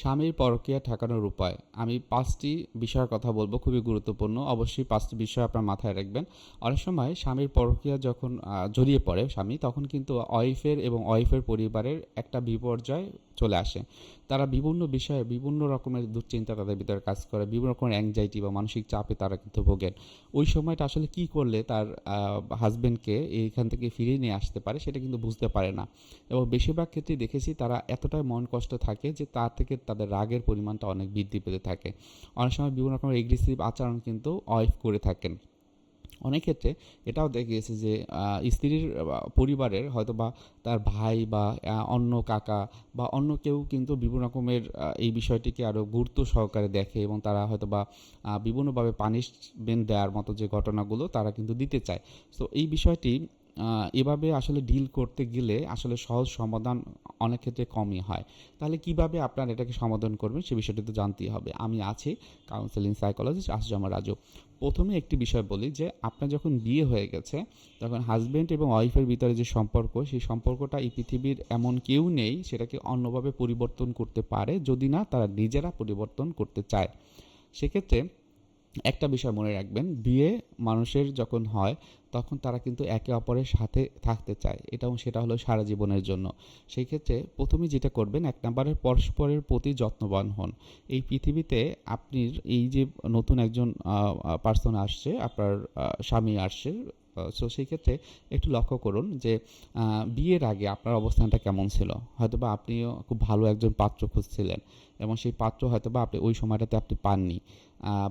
স্বামীর পরকীয়া ঠেকানোর উপায়। আমি পাঁচটি বিষয়ের কথা বলব, খুবই গুরুত্বপূর্ণ। অবশ্যই পাঁচটি বিষয় আপনার মাথায় রাখবেন। অনেক সময় স্বামীর পরকীয়া যখন জড়িয়ে পড়ে স্বামী, তখন কিন্তু ওয়াইফের এবং ওয়াইফের পরিবারের একটা বিপর্যয় চলে আসে। তারা বিভিন্ন বিষয়ে বিভিন্ন রকমের দুশ্চিন্তা তাদের ভিতরে কাজ করে, বিভিন্ন রকমের অ্যাংজাইটি বা মানসিক চাপে তারা কিন্তু ভোগেন। ওই সময়টা আসলে কি করলে তার হাজবেন্ডকে এইখান থেকে ফিরিয়ে নিয়ে আসতে পারে সেটা কিন্তু বুঝতে পারে না। এবং বেশিরভাগ ক্ষেত্রেই দেখেছি তারা এতটাই মন কষ্ট থাকে যে তার থেকে তাদের রাগের পরিমাণটা অনেক বৃদ্ধি পেতে থাকে। অনেক সময় বিভিন্ন রকমের এগ্রেসিভ আচরণ কিন্তু ওয়াইফ করে থাকেন। অনেক ক্ষেত্রে এটাও দেখা গেছে যে স্ত্রীর পরিবারের হয়তো বা তার ভাই বা অন্য কাকা বা অন্য কেউ কিন্তু বিভিন্ন রকমের এই বিষয়টিকে আরও গুরুত্ব সহকারে দেখে এবং তারা হয়তো বা বিভিন্নভাবে পানিশমেন্ট দেওয়ার মতো যে ঘটনাগুলো তারা কিন্তু দিতে চায়। তো এই বিষয়টি এভাবে আসলে ডিল করতে গেলে আসলে সহজ সমাধান অনেক ক্ষেত্রে কমই হয়। তাহলে কীভাবে আপনার এটাকে সমাধান করবেন সে বিষয়টি তো জানতেই হবে। আমি আছি কাউন্সেলিং সাইকোলজিস্ট আসজামা রাজু। প্রথমে একটি বিষয় বলি যে, আপনার যখন বিয়ে হয়ে গেছে, তখন হাজব্যান্ড এবং ওয়াইফের ভিতরে যে সম্পর্ক, সেই সম্পর্কটা এই পৃথিবীর এমন কেউ নেই সেটাকে অন্যভাবে পরিবর্তন করতে পারে। যদি না, তারা নিজেরা পরিবর্তন করতে চায়। সেক্ষেত্রে একটা বিষয় মনে রাখবেন, বিয়ে মানুষের যখন হয়, তখন তারা কিন্তু একে অপরের সাথে থাকতে চায়। এটাও সেটা হলো সারা জীবনের জন্য। সেই ক্ষেত্রে প্রথমে যেটা করবেন, এক নম্বরে পরস্পরের প্রতি যত্নবান হন। এই পৃথিবীতে আপনি এই যে নতুন একজন পার্সন আসছে, আপনার স্বামী আসছে সো সেই ক্ষেত্রে একটু লক্ষ্য করুন যে বিয়ের আগে আপনার অবস্থানটা কেমন ছিল? হয়তোবা আপনিও খুব ভালো একজন পাত্র খুঁজছিলেন এবং সেই পাত্র হয়তোবা আপনি ওই সময়টাতে আপনি পাননি।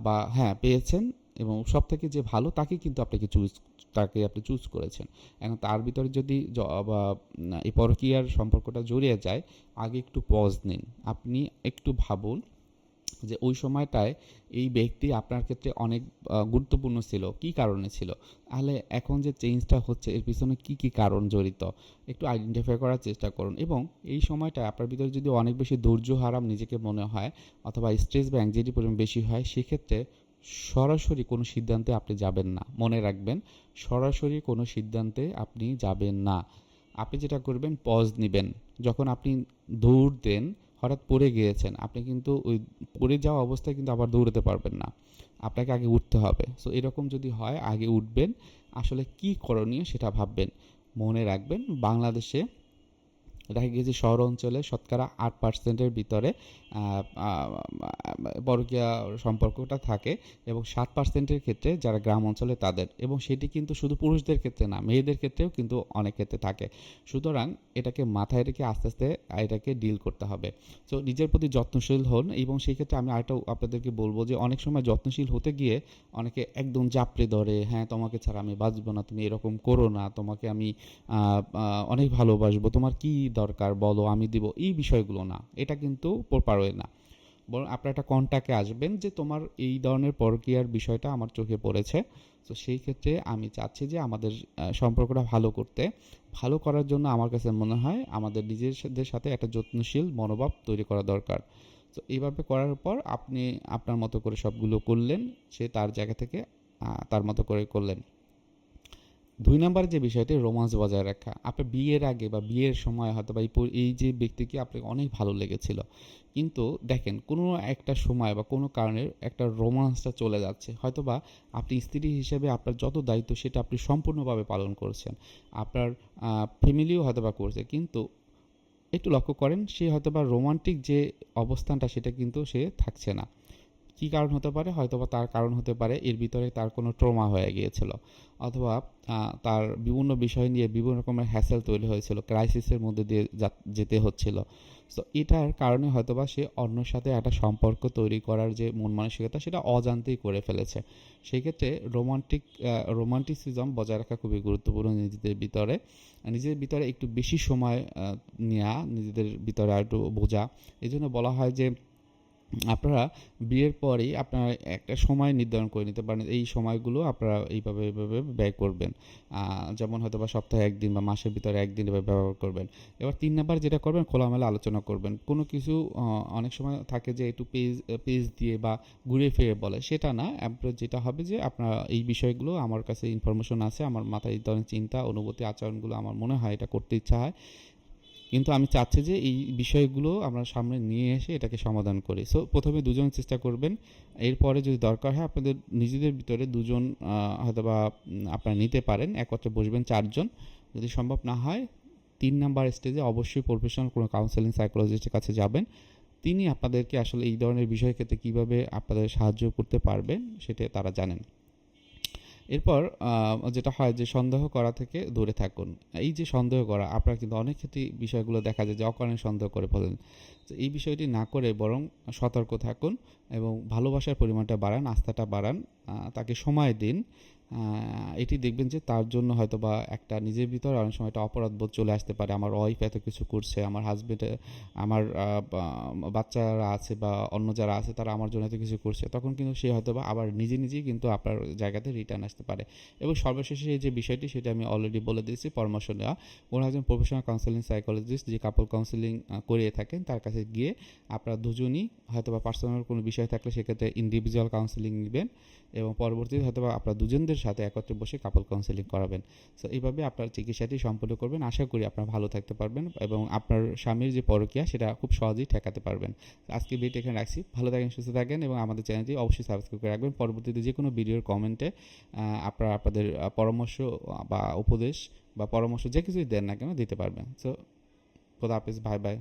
বা হ্যাঁ পেয়েছেন এবং সব থেকে যে ভালো তাকে কিন্তু আপনাকে চুজ তাকে আপনি চুজ করেছেন। এখন তার ভিতরে যদি এই পরকীয়ার সম্পর্কটা জড়িয়ে যায়, আগে একটু পজ নিন। আপনি একটু ভাবুন যে ওই সময়টায় এই ব্যক্তি আপনার ক্ষেত্রে অনেক গুরুত্বপূর্ণ ছিল। কি কারণে ছিল? তাহলে এখন যে চেঞ্জটা হচ্ছে, এর পিছনে কি কি কারণ জড়িত? একটু আইডেন্টিফাই করার চেষ্টা করুন। এবং এই সময়টা আপনার ভিতরে যদি অনেক বেশি ধৈর্য হারাম নিজেকে মনে হয়, অথবা স্ট্রেস বা অ্যাংজাইটি পরিমাণ বেশি হয়, সেক্ষেত্রে সরাসরি কোনো সিদ্ধান্তে আপনি যাবেন না। মনে রাখবেন, সরাসরি কোনো সিদ্ধান্তে আপনি যাবেন না। আপনি যেটা করবেন পজ নেবেন। যখন আপনি দৌড় দেন, হঠাৎ পড়ে গিয়েছেন, আপনি কিন্তু ওই পড়ে যাওয়া অবস্থায় কিন্তু আবার দৌড়তে পারবেন না। আপনাকে আগে উঠতে হবে। সো এরকম যদি হয়, আগে উঠবেন। আসলে কি করণীয় সেটা ভাববেন। মনে রাখবেন, বাংলাদেশে দেখা গিয়েছে শহর অঞ্চলে শতকরা আট পার্সেন্টের ভিতরে পরকীয়া সম্পর্কটা থাকে এবং সাত পার্সেন্টের ক্ষেত্রে যারা গ্রাম অঞ্চলে তাদের এবং সেটি কিন্তু শুধু পুরুষদের ক্ষেত্রে না, মেয়েদের ক্ষেত্রেও কিন্তু অনেক ক্ষেত্রে থাকে। সুতরাং এটাকে মাথায় রেখে আস্তে আস্তে এটাকে ডিল করতে হবে। তো নিজের প্রতি যত্নশীল হন এবং সেই ক্ষেত্রে আমি আরেকটা আপনাদেরকে বলব যে অনেক সময় যত্নশীল হতে গিয়ে অনেকে একদম চাপড়ে ধরে হ্যাঁ তোমাকে ছাড়া আমি বাঁচবো না, তুমি এরকম করো না, তোমাকে আমি অনেক ভালোবাসবো, তোমার কি দরকার, বলো আমি দিব, এই বিষয়গুলো না। এটা কিন্তু পারোয় না। বরং আপনার একটা কন্টাক্টে আসবেন যে তোমার এই ধরনের পরকীয়ার বিষয়টা আমার চোখে পড়েছে। তো সেই ক্ষেত্রে আমি চাচ্ছি যে আমাদের সম্পর্কটা ভালো করতে। ভালো করার জন্য আমার কাছে মনে হয় আমাদের নিজেদের সাথে একটা যত্নশীল মনোভাব তৈরি করা দরকার। তো এইভাবে করার পর আপনি আপনার মতো করে সবগুলো করলেন, সে তার জায়গা থেকে তার মতো করে করলেন। দুই নম্বর যে বিষয়টি, রোমান্স বজায় রাখা। আপনার বিয়ের আগে বা বিয়ের সময় হয়তো বা এই যে ব্যক্তিকে আপনাকে অনেক ভালো লেগেছিল। কিন্তু দেখেন, কোনো একটা সময় বা কোনো কারণে একটা রোমান্সটা চলে যাচ্ছে। হয়তো বা আপনি স্ত্রী হিসেবে আপনার যত দায়িত্ব সেটা আপনি সম্পূর্ণভাবে পালন করছেন। আপনার ফ্যামিলিও হয়তো বা করছে। কিন্তু একটু লক্ষ্য করেন, সে হয়তো বা রোমান্টিক যে অবস্থানটা সেটা কিন্তু সে থাকছে না। কী কারণ হতে পারে? হয়তো বা তার কারণ হতে পারে, এর ভিতরে তার কোনো ট্রমা হয়ে গিয়েছিল অথবা তার বিভিন্ন বিষয় নিয়ে বিভিন্ন রকমের হ্যাসেল তৈরি হয়েছিল ক্রাইসিসের মধ্যে দিয়ে যেতে হচ্ছিল। তো এটার কারণে হয়তোবা সে অন্যের সাথে একটা সম্পর্ক তৈরি করার যে মন মানসিকতা, সেটা অজান্তেই করে ফেলেছে। সেই ক্ষেত্রে রোমান্টিক রোমান্টিসিজম বজায় রাখা খুবই গুরুত্বপূর্ণ নিজেদের ভিতরে। নিজেদের ভিতরে একটু বেশি সময় নেওয়া নিজেদের ভিতরে একটু বোঝা। এই জন্য বলা হয় যে আপনারা বিয়ের পরেই আপনারা একটা সময় নির্ধারণ করে নিতে পারেন। এই সময়গুলো আপনারা এইভাবে এইভাবে ব্যয় করবেন। যেমন হয়তো বা সপ্তাহে একদিন বা মাসের ভিতরে একদিন এভাবে ব্যবহার করবেন। এবার তিন নাম্বার যেটা করবেন, খোলামেলা আলোচনা করবেন। কোনো কিছু অনেক সময় থাকে যে একটু পেজ পেজ দিয়ে বা ঘুরে ফিরে বলে। সেটা না। যেটা হবে যে আপনার এই বিষয়গুলো আমার কাছে ইনফরমেশন আছে। আমার মাথায় এই ধরনের চিন্তা, অনুভূতি, আচরণগুলো আমার মনে হয় এটা করতে ইচ্ছা হয়। কিন্তু আমি চাচ্ছি যে এই বিষয়গুলো আমরা সামনে নিয়ে এসে এটাকে সমাধান করি। সো প্রথমে দুজন চেষ্টা করবেন। এরপরে যদি দরকার হয়, আপনাদের নিজেদের ভিতরে দুজন হয়তো বা আপনারা নিতে পারেন। একত্রে বসবেন চারজন। যদি সম্ভব না হয়, তিন নাম্বার স্টেজে অবশ্যই প্রফেশনাল কোনো কাউন্সেলিং সাইকোলজিস্টের কাছে যাবেন। তিনি আপনাদেরকে আসলে এই ধরনের বিষয় ক্ষেত্রে কীভাবে আপনাদের সাহায্য করতে পারবেন, সেটা তারা জানেন। এরপর যেটা হয় যে সন্দেহ করা থেকে দূরে থাকুন। এই যে সন্দেহ করা, আপনারা কিন্তু অনেক ক্ষেত্রে বিষয়গুলো দেখা যায় যে অকারণে সন্দেহ করে ফেলেন। এই বিষয়টি না করে বরং সতর্ক থাকুন এবং ভালোবাসার পরিমাণটা বাড়ান, আস্থাটা বাড়ান তাকে সময় দিন। এটি দেখবেন যে তার জন্য হয়তো বা একটা নিজের ভিতরে অনেক সময় একটা অপরাধ বোধ চলে আসতে পারে। আমার ওয়াইফ এত কিছু করছে, আমার হাজবেন্ড আমার বাচ্চারা আছে বা অন্য যারা আছে তারা আমার জন্য এত কিছু করছে। তখন কিন্তু সে হয়তো বা আবার নিজে নিজেই কিন্তু আপনার জায়গাতে রিটার্ন আসতে পারে। এবং সর্বশেষে এই যে বিষয়টি, সেটা আমি অলরেডি বলে দিয়েছি, পরামর্শ নেওয়া। কোনো একজন প্রফেশনাল কাউন্সেলিং সাইকোলজিস্ট যে কাপল কাউন্সেলিং করিয়ে থাকেন। তার কাছে গিয়ে আপনারা দুজনই হয়তো বা পার্সোনাল কোনো বিষয় থাকলে সেক্ষেত্রে ইন্ডিভিজুয়াল কাউন্সেলিং নেবেন এবং পরবর্তীতে হয়তো বা আপনার দুজনদের সাথে একত্রে বসে কাপল কাউন্সেলিং করাবেন। সো এইভাবে আপনার চিকিৎসাটি সম্পূর্ণ করবেন। আশা করি আপনারা ভালো থাকতে পারবেন এবং আপনার স্বামীর যে পরকীয়া, সেটা খুব সহজেই ঠেকাতে পারবেন। আজকে ভিডিও এখানে রাখছি। ভালো থাকেন, সুস্থ থাকেন এবং আমাদের চ্যানেলটি অবশ্যই সাবস্ক্রাইব করে রাখবেন। পরবর্তীতে যে কোনো ভিডিওর কমেন্টে আপনারা আপনাদের পরামর্শ বা উপদেশ বা পরামর্শ যে কিছুই দেন না কেন দিতে পারবেন। সো খোদা হাফিজ বাই বাই